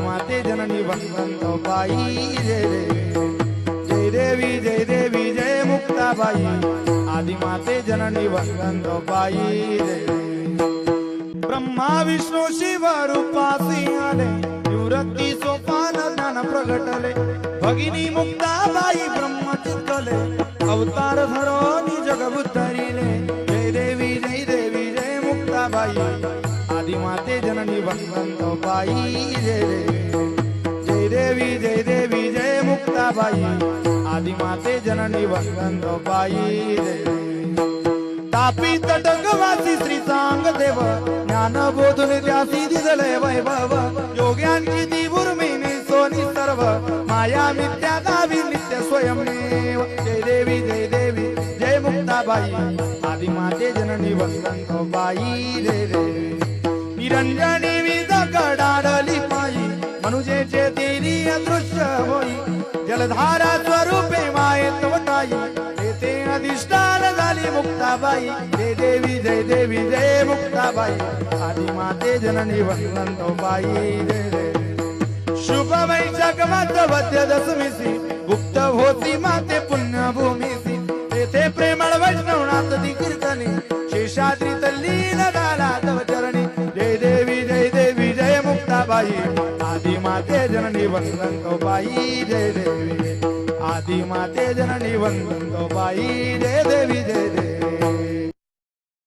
माते जननी भक्तंत बाई. जय देवी जय देवी जय देवी जय मुक्ताबाई. आदिमाते जननी बाई. जय देवी ब्रह्मा विष्णू शिव रूपासी आले निवृत्ती सोपान ज्ञान प्रगटले. भगिनी मुक्ताबाई ब्रह्म चित्तले अवतार धरो जग बुद्धरिले जय देवी जय देवी जय मुक्ताबाई. आदिमाते जननी बाई जय देवी जय देवी जय देवी जय मुक्ताबाई. आदिमाते जननी बाई जय तापी तटंगवासी श्री सांग देव ज्ञान बोधून त्यासी दिसले वैभव. योग्यांची ती उर्मिनी सोनी सर्व माया मिथ्या गावी नित्य स्वयंमेव. जय देवी जय देवी जय मुक्ताबाई. आदि माते जननी वसंत बाई जय देवी निरंजनी विध कडाडली पायी. मनुजेचे तेरी अदृश्य होई. जलधारा स्वरूपे मायेत वटाई तेथे अधिष्ठान झाली मुक्ताबाई. जय देवी जय देवी जय मुक्ताबाई. आदि माते जननी वसंत बाई जय जय. शुभ वैशाख वद्य दशमीसी गुप्त होती माते पुण्यभूमीसी तेथे प्रेमळ वैष्णवनाथ ती कीर्तनी. शेषाद्री तल्लीन झाला बाई. आदि माते जननी वसंत बाई जय देवी आदि माते जननी वंदन बाई जय देवी